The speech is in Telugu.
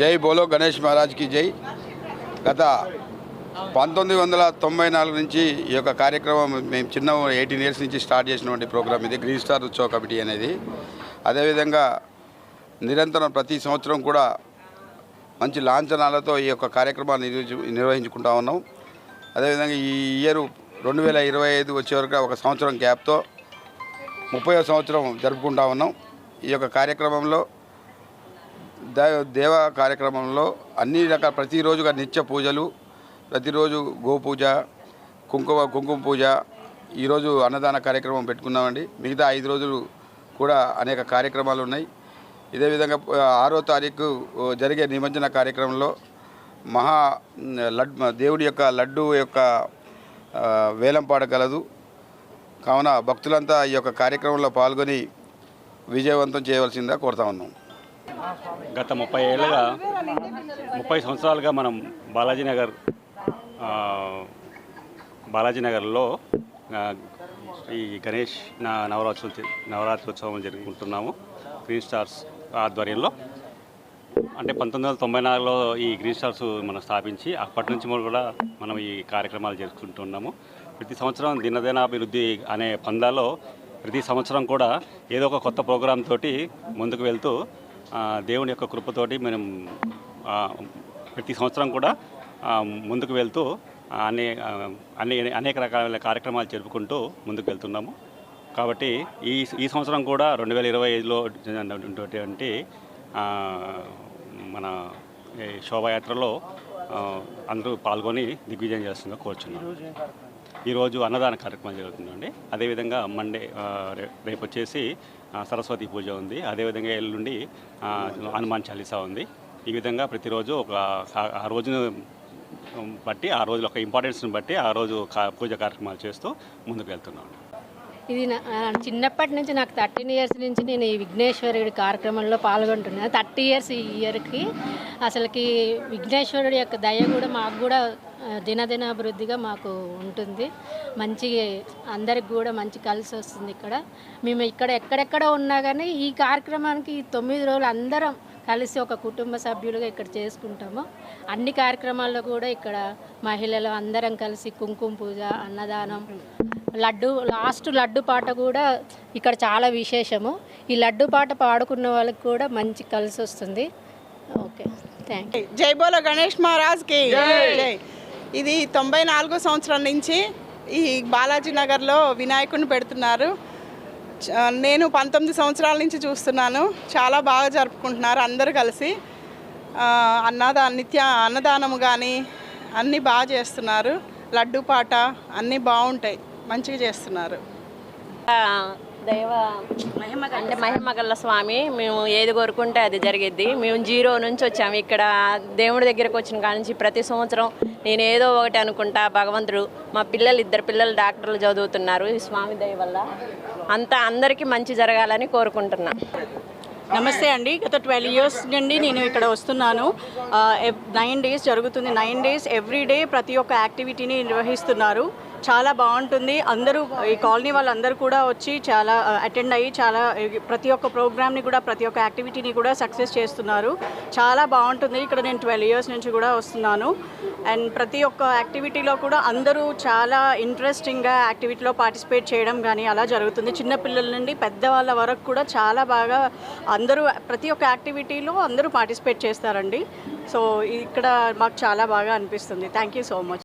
జై బోలో గణేష్ మహారాజ్కి జై. గత పంతొమ్మిది వందల తొంభై నాలుగు నుంచి ఈ యొక్క కార్యక్రమం మేము చిన్న ఎయిటీన్ ఇయర్స్ నుంచి స్టార్ట్ చేసినటువంటి ప్రోగ్రామ్ ఇది గ్రీన్ స్టార్ ఉత్సవ కమిటీ అనేది. అదేవిధంగా నిరంతరం ప్రతి సంవత్సరం కూడా మంచి లాంఛనాలతో ఈ యొక్క కార్యక్రమాన్ని నిర్వహించుకుంటా ఉన్నాం. అదేవిధంగా ఈ ఇయర్ రెండు వేల ఇరవై ఐదు వచ్చే వరకు ఒక సంవత్సరం గ్యాప్తో ముప్పై సంవత్సరం జరుపుకుంటా ఉన్నాం. ఈ యొక్క కార్యక్రమంలో దేవ కార్యక్రమంలో అన్ని రకాల ప్రతిరోజుగా నిత్య పూజలు ప్రతిరోజు గోపూజ కుంకుమ కుంకుమ పూజ ఈరోజు అన్నదాన కార్యక్రమం పెట్టుకున్నామండి. మిగతా ఐదు రోజులు కూడా అనేక కార్యక్రమాలు ఉన్నాయి. ఇదే విధంగా ఆరో తారీఖు జరిగే నిమజ్జన కార్యక్రమంలో మహా లడ్ దేవుడి యొక్క లడ్డు యొక్క వేలం పాడగలదు కలదు కావున భక్తులంతా ఈ యొక్క కార్యక్రమంలో పాల్గొని విజయవంతం చేయవలసిందిగా కోరుతా ఉన్నాం. గత ముప్పై ఏళ్ళగా ముప్పై సంవత్సరాలుగా మనం బాలాజీ నగర్ బాలాజీ నగర్లో ఈ గణేష్ నా నవరాత్రి నవరాత్రోత్సవం జరుపుకుంటున్నాము గ్రీన్ స్టార్స్ ఆధ్వర్యంలో. అంటే పంతొమ్మిది వందల తొంభై నాలుగులో ఈ గ్రీన్ స్టార్స్ మనం స్థాపించి అప్పటి నుంచి మనం కూడా మనం ఈ కార్యక్రమాలు జరుపుకుంటున్నాము. ప్రతి సంవత్సరం దినదినాభివృద్ధి అనే పందాలో ప్రతి సంవత్సరం కూడా ఏదో ఒక కొత్త ప్రోగ్రాం తోటి ముందుకు వెళ్తూ దేవుని యొక్క కృపతోటి మనం ప్రతి సంవత్సరం కూడా ముందుకు వెళ్తూ ఆ, అనే అనేక రకాల కార్యక్రమాలు జరుపుకుంటూ ముందుకు వెళ్తున్నాము. కాబట్టి ఈ ఈ సంవత్సరం కూడా రెండు వేల ఇరవై ఐదులో ఉన్నటువంటి మన శోభాయాత్రలో అందరూ పాల్గొని దిగ్విజయం చేస్తుందిగా కోరుచున్నాను ఈరోజు అన్నదాన కార్యక్రమం జరుగుతుందండి. అదేవిధంగా మండే రేపు వచ్చేసి సరస్వతి పూజ ఉంది. అదేవిధంగా ఎల్లుండి హనుమాన్ చాలీసా ఉంది. ఈ విధంగా ప్రతిరోజు ఒక ఆ- రోజును బట్టి ఆ రోజుల ఒక ఇంపార్టెన్స్ని బట్టి ఆ రోజు కా- పూజ కార్యక్రమాలు చేస్తూ ముందుకు వెళ్తున్నాం. ఇది నా- చిన్నప్పటి నుంచి నాకు థర్టీన్ ఇయర్స్ నుంచి నేను ఈ విఘ్నేశ్వరుడి కార్యక్రమంలో పాల్గొంటున్నాను థర్టీ ఇయర్స్ ఈ ఇయర్కి అసలుకి విఘ్నేశ్వరుడి యొక్క దయ కూడా మాకు కూడా దినదినాభివృద్ధిగా మాకు ఉంటుంది. మంచి అందరికి కూడా మంచి కలిసి వస్తుంది ఇక్కడ. మేము ఇక్కడ ఎక్కడెక్కడ ఉన్నా కానీ ఈ కార్యక్రమానికి తొమ్మిది రోజులు అందరం కలిసి ఒక కుటుంబ సభ్యులుగా ఇక్కడ చేసుకుంటాము. అన్ని కార్యక్రమాల్లో కూడా ఇక్కడ మహిళలు అందరం కలిసి కుంకుమ పూజ అన్నదానం లడ్డు లాస్ట్ లడ్డు పాట కూడా ఇక్కడ చాలా విశేషము. ఈ లడ్డు పాట పాడుకున్న వాళ్ళకి కూడా మంచి కలిసి వస్తుంది. Okay thank you. జై బోలో గణేష్ మహారాజ్కి. జై. ఇది తొంభై నాలుగో సంవత్సరం నుంచి ఈ బాలాజీ నగర్లో వినాయకుడిని పెడుతున్నారు. నేను పంతొమ్మిది సంవత్సరాల నుంచి చూస్తున్నాను. చాలా బాగా జరుపుకుంటున్నారు అందరూ కలిసి. అన్నదా నిత్య అన్నదానము కానీ అన్నీ బాగా చేస్తున్నారు. లడ్డు పాట అన్నీ బాగుంటాయి. మంచిగా చేస్తున్నారు. దైవ అంటే మహిమగల్ల స్వామి మేము ఏది కోరుకుంటే అది జరిగిద్ది. మేము జీరో నుంచి వచ్చాము ఇక్కడ దేవుడి దగ్గరకు వచ్చిన కాడ నుంచి ప్రతి సంవత్సరం నేను ఏదో ఒకటి అనుకుంటా భగవంతుడు మా పిల్లలు ఇద్దరు పిల్లలు డాక్టర్లు చదువుతున్నారు ఈ స్వామి దయ వల్ల. అంతా అందరికీ మంచి జరగాలని కోరుకుంటున్నా. నమస్తే అండి. గత ట్వెల్వ్ ఇయర్స్ నుండి నేను ఇక్కడ వస్తున్నాను. నైన్ డేస్ జరుగుతుంది. నైన్ డేస్ ఎవ్రీ డే ప్రతి ఒక్క యాక్టివిటీని నిర్వహిస్తున్నారు. చాలా బాగుంటుంది. అందరూ ఈ కాలనీ వాళ్ళందరూ కూడా వచ్చి చాలా అటెండ్ అయ్యి చాలా ప్రతి ఒక్క ప్రోగ్రామ్ని కూడా ప్రతి ఒక్క యాక్టివిటీని కూడా సక్సెస్ చేస్తున్నారు. చాలా బాగుంటుంది. ఇక్కడ నేను ట్వెల్వ్ ఇయర్స్ నుంచి కూడా వస్తున్నాను. అండ్ ప్రతి ఒక్క యాక్టివిటీలో కూడా అందరూ చాలా ఇంట్రెస్టింగ్గా యాక్టివిటీలో పార్టిసిపేట్ చేయడం కానీ అలా జరుగుతుంది. చిన్నపిల్లల నుండి పెద్దవాళ్ళ వరకు కూడా చాలా బాగా అందరూ ప్రతి ఒక్క యాక్టివిటీలో అందరూ పార్టిసిపేట్ చేస్తారండి. సో ఇక్కడ మాకు చాలా బాగా అనిపిస్తుంది. Thank you so much.